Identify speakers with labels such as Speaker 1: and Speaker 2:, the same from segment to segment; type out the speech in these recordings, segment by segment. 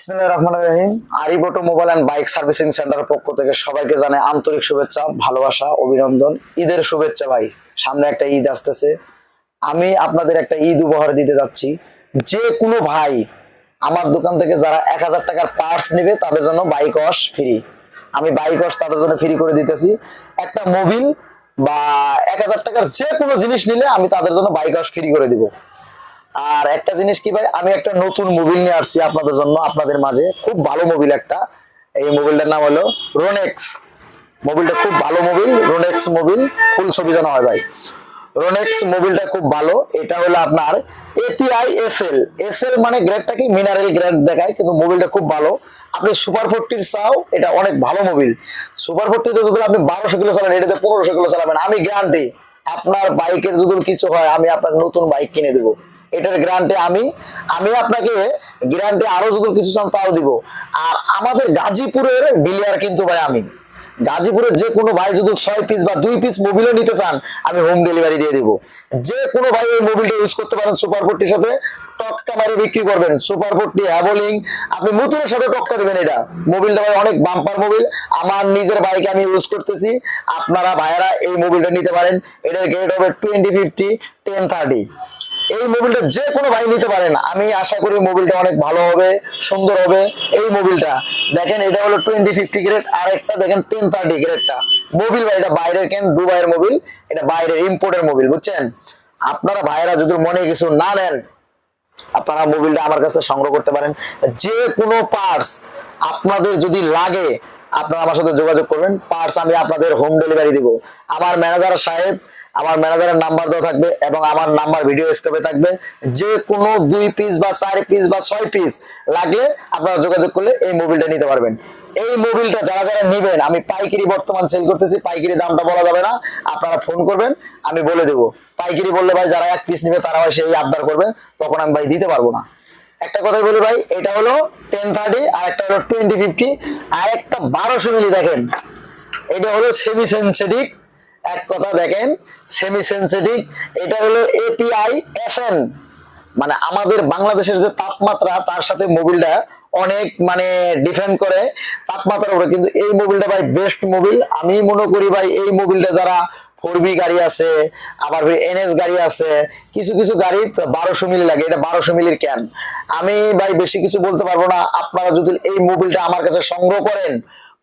Speaker 1: বিসমিল্লাহির রহমানির রহিম। Arib automobile and bike servicing সেন্টারের পক্ষ থেকে সবাইকে আন্তরিক শুভেচ্ছা, ভালোবাসা, অভিনন্দন। ঈদের শুভেচ্ছা ভাই, সামনে একটা ঈদ আসতেছে। আমি আপনাদের একটা ঈদ উপহার দিতে যাচ্ছি। যে কোনো ভাই আমার দোকান থেকে যারা এক হাজার টাকার পার্স নেবে, তাদের জন্য বাইক ওয়াশ ফ্রি। আমি বাইক ওয়াশ তাদের জন্য ফ্রি করে দিতেছি। একটা মোবিল বা এক হাজার টাকার যে কোনো জিনিস নিলে আমি তাদের জন্য বাইক ওয়াশ ফ্রি করে দিব। আর একটা জিনিস কি ভাই, আমি একটা নতুন মোবিল নিয়ে আসছি আপনাদের জন্য, আপনাদের মাঝে। খুব ভালো মোবিল একটা। এই মোবিলটার নাম হলো রোনেক্স মোবিলটা খুব ভালো মোবিল রোনেক্স মোবিল ফুল ছবি জানা হয় ভাই। রোনেক্স মোবিলটা খুব ভালো। এটা হলো আপনার এপিআই এসএল এসএল মানে গ্রেডটা কি? মিনারেল গ্রেড দেখায়, কিন্তু মোবিলটা খুব ভালো। আপনি সুপার ফোরটির চাও, এটা অনেক ভালো মোবিল সুপার ফোরটিতে যদি আপনি বারোশো কিলো চালান, এটাতে পনেরোশো কিলো চালাবেন। আমি গ্যারান্টি আপনার বাইকের যদি কিছু হয়, আমি আপনার নতুন বাইক কিনে দেবো। এটার গ্যারান্টি আমি। আমি আপনাকে গ্যারান্টি আরও যদি কিছু চান তাও দিব। আর আমাদের গাজীপুরের ডিলার কিন্তু ভাই আমি। গাজীপুরের যে কোনো ভাই যদি ছয় পিস বা দুই পিস মোবিলও নিতে চান, আমি হোম ডেলিভারি দিয়ে দিব। যে কোনো ভাই এই মোবিলটা ইউজ করতে পারেন সুপার ফোরটির সাথে, টক্কা মারে বিক্রি করবেন। সুপার ফোরটি হ্যাভোলিং আপনি নতুনের সাথে টক্কা দেবেন এটা। মোবিলটা ভাই অনেক বাম্পার মোবিল আমার নিজের বাইকে আমি ইউজ করতেছি। আপনারা ভাইয়েরা এই মোবিলটা নিতে পারেন। এটার গ্রেড হবে টোয়েন্টি ফিফটি টেন থার্টি এই মোবিলটা যে কোনো ভাই নিতে পারেন। আমি আশা করি মোবিলটা অনেক ভালো হবে, সুন্দর হবে এই মোবিলটা। দেখেন, এটা হলো টোয়েন্টি ফিফটি গ্রেড আর একটা দেখেন টেন থার্টি গ্রেডটা মোবিল ভাই, এটা বাইরের কেন? দুবাইয়ের মোবিল, এটা বাইরের ইম্পোর্টের মোবিল, বুঝছেন? আপনারা ভাইয়েরা যদি মনে কিছু না নেন, আপনারা মোবিলটা আমার কাছে সংগ্রহ করতে পারেন। যে কোনো পার্টস আপনাদের যদি লাগে, আপনারা আমার সাথে যোগাযোগ করবেন। পার্টস আমি আপনাদের হোম ডেলিভারি দিব। আমার ম্যানেজার সাহেব আমার ম্যানেজারের নাম্বার দেওয়া থাকবে এবং আমার নাম্বার ভিডিও স্ক্রিপে থাকবে। যে কোনো দুই পিস বা চার পিস বা ছয় পিস লাগলে আপনারা যোগাযোগ করলে এই মোবিলটা নিতে পারবেন। এই মোবিলটা যারা যারা নিবেন, আমি পাইকারি বর্তমান সেল করতেছি, পাইকারি দামটা বলা যাবে না। আপনারা ফোন করবেন, আমি বলে দেবো। পাইকারি বললে ভাই যারা এক পিস নেবে তারা সেই আবদার করবে। তখন আমি ভাই দিতে পারব না। একটা কথাই বলি ভাই, এটা হলো টেন থার্টি আর একটা হলো টোয়েন্টি ফিফটি আর একটা বারোশো মিলি দেখেন। এটা হলো সেমি সেন্সেটিভ এক কথা দেখেন সেমি সেন্সেটিভ এটা হলো এপিআই এফএন মানে আমাদের বাংলাদেশের যে তাপমাত্রা, তার সাথে মোবিলটা অনেক মানে ডিফেন্ড করে। তাপমাত্রার উপরে কিন্তু এই মোবিলটা ভাই বেস্ট মোবিল আমি মনে করি ভাই এই মোবিলটা যারা ফোর গাড়ি আছে, আবার এনএস গাড়ি আছে, কিছু কিছু গাড়ি বারোশো মিলি লাগে, এটা বারোশো মিলির ক্যান আমি ভাই বেশি কিছু বলতে পারব না। আপনারা যদি এই মোবিলটা আমার কাছে সংগ্রহ করেন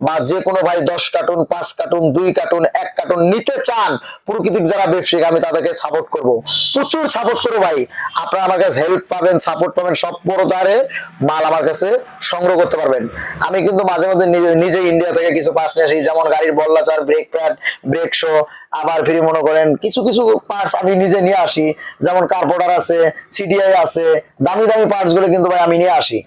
Speaker 1: বা যে কোনো ভাই দশ কার্টুন, পাঁচ কার্টুন, দুই কার্টুন, এক কার্টুন নিতে চান, প্রকৃতিক যারা ব্যবসায়িক, আমি তাদেরকে সাপোর্ট করব। প্রচুর সাপোর্ট করব ভাই। আপনারা আমার কাছে হেল্প পাবেন সাপোর্ট পাবেন, সব বড় দারে মাল আমার কাছে সংগ্রহ করতে পারবেন। আমি কিন্তু মাঝে মধ্যে নিজে নিজে ইন্ডিয়া থেকে কিছু পার্টস নিয়ে আসি, যেমন গাড়ির বল্লাচার ব্রেক প্যাড ব্রেক শো আবার ফ্রি মনে করেন, কিছু কিছু পার্টস আমি নিজে নিয়ে আসি। যেমন কার্পোটার আছে সিডিআই আছে, দামি দামি পার্টসগুলো কিন্তু ভাই আমি নিয়ে আসি।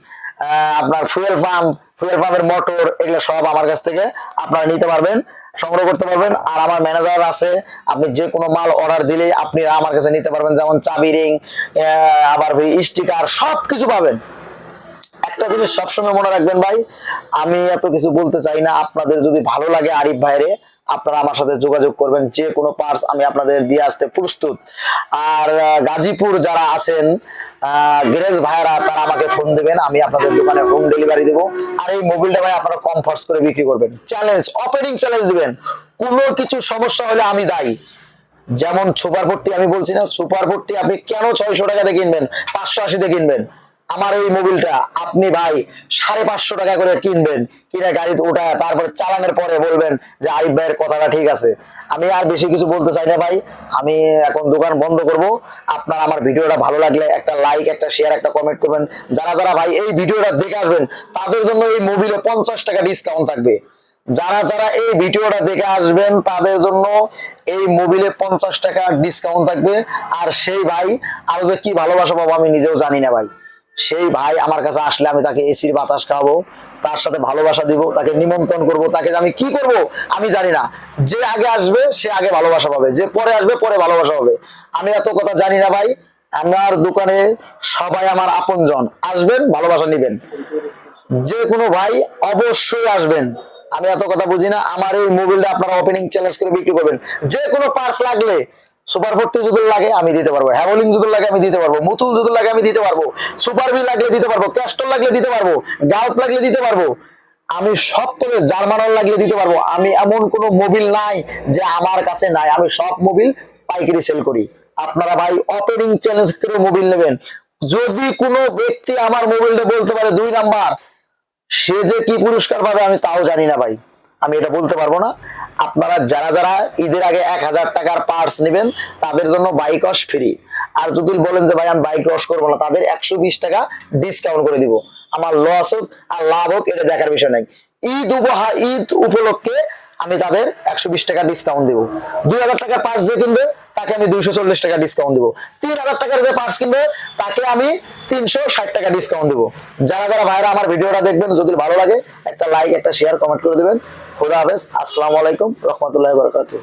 Speaker 1: আপনার ফুয়েল পাম্প ফুয়েল পাম্পের মোটর এগুলো সব আমার কাছ থেকে আপনারা নিতে পারবেন, সংগ্রহ করতে পারবেন। আর আমার ম্যানেজার আছে, আপনি যে কোনো মাল অর্ডার দিলে আপনি আমার কাছে নিতে পারবেন, যেমন চাবি রিং আবার স্টিকার সব কিছু পাবেন। একটা জিনিস সবসময় মনে রাখবেন ভাই, আমি এত কিছু বলতে চাই না, আপনাদের যদি ভালো লাগে আরিফ ভাইরে আপনারা আমার সাথে যোগাযোগ করবেন, যে কোনো পার্টস আমি আপনাদের দিয়ে আসতে প্রস্তুত। আর গাজীপুর যারা আছেন গ্যারেজ ভাইরা তারা আমাকে ফোন দিবেন, আমি আপনাদের দোকানে হোম ডেলিভারি দেবো। আর এই মোবিলটা ভাই আপনারা কম খরচ করে বিক্রি করবেন। চ্যালেঞ্জ অপারেটিং চ্যালেঞ্জ দিবেন। কোনো কিছু সমস্যা হলে আমি দায়ী। যেমন সুপার ফোরটি আমি বলছি না, সুপার ফোরটি আপনি কেন ছয়শো টাকাতে কিনবেন? পাঁচশো আশিতে কিনবেন? আমার এই মোবিলটা আপনি ভাই সাড়ে পাঁচশো টাকা করে কিনবেন। কিনে গাড়িতে উঠায় তারপরে চালানোর পরে বলবেন যে আরিফ ভাইয়ের কথাটা ঠিক আছে। আমি আর বেশি কিছু বলতে চাই না ভাই। আমি এখন দোকান বন্ধ করব। আপনার আমার ভিডিওটা ভালো লাগলে একটা লাইক একটা শেয়ার একটা কমেন্ট করবেন। যারা যারা ভাই এই ভিডিওটা দেখে আসবেন, তাদের জন্য এই মোবিলে পঞ্চাশ টাকা ডিসকাউন্ট থাকবে। যারা যারা এই ভিডিওটা দেখে আসবেন, তাদের জন্য এই মোবিলে পঞ্চাশ টাকা ডিসকাউন্ট থাকবে। আর সেই ভাই, আরও যে কি ভালোবাসা পাবো আমি নিজেও জানি না ভাই। সেই ভাই আমার কাছে আসলে আমি তাকে এসির বাতাস খাওয়াবো, তার সাথে ভালোবাসা দিব, তাকে নিমন্ত্রণ করব, তাকে আমি কি করব, আমি জানি না। যে আগে আসবে, সে আগে ভালোবাসা পাবে। যে পরে আসবে, পরে ভালোবাসা পাবে। আমি এত কথা জানি না ভাই, আমার দোকানে সবাই আমার আপনজন। আসবেন, ভালোবাসা নিবেন। যে কোনো ভাই অবশ্যই আসবেন। আমি এত কথা বুঝি না, আমার এই মোবিলটা আপনারা ওপেনিং চ্যালেঞ্জ করে বিক্রি করবেন। যে কোনো পার্স লাগলে সুপার ফোরটি যদি লাগে, আমি দিতে পারব। হ্যাভলিং যদি লাগে, আমি দিতে পারব। মুতুল যদি লাগে, আমি দিতে পারব। সুপার বি লাগলে দিতে পারব। ক্যাস্টল লাগলে দিতে পারব। গাউট লাগলে দিতে পারব। আমি সব করে জার্মানল লাগিয়ে দিতে পারব। আমি এমন কোনো মোবিল নাই যে আমার কাছে নাই। আমি সব মোবিল পাইকারি সেল করি। আপনারা ভাই অপেনিং চ্যালেঞ্জ থেকে মোবিল নেবেন। যদি কোনো ব্যক্তি আমার মোবিলটা বলতে পারে দুই নাম্বার সে যে কি পুরস্কার পাবে আমি তাও জানি না ভাই। আমি এটা বলতে পারব না। আপনারা যারা যারা ঈদের আগে এক হাজার টাকার পার্স নেবেন, তাদের জন্য বাইক ওয়াশ ফ্রি আর যদি বলেন যে, ভাই, আমি বাইক ওয়াশ করব না। তাদের একশো বিশ টাকা ডিসকাউন্ট করে দিব। আমার লস হোক আর লাভ হোক, এটা দেখার বিষয় নাই। ঈদ উপহার ঈদ উপলক্ষে আমি তাদের একশো বিশ টাকা ডিসকাউন্ট দিব। দুই হাজার টাকার পার্স যে কিনবে, তাকে আমি দুইশো চল্লিশ টাকা ডিসকাউন্ট দিব। তিন হাজার টাকার যে পার্স কিনবে, তাকে আমি তিনশো ষাট টাকা ডিসকাউন্ট দিব। যারা যারা ভাইরা আমার ভিডিওটা দেখবেন, যদি ভালো লাগে, একটা লাইক একটা শেয়ার কমেন্ট করে দেবেন। খুদা হাফেজ। আসসালামু আলাইকুম, রহমতুল্লাহ বরকাতুহ।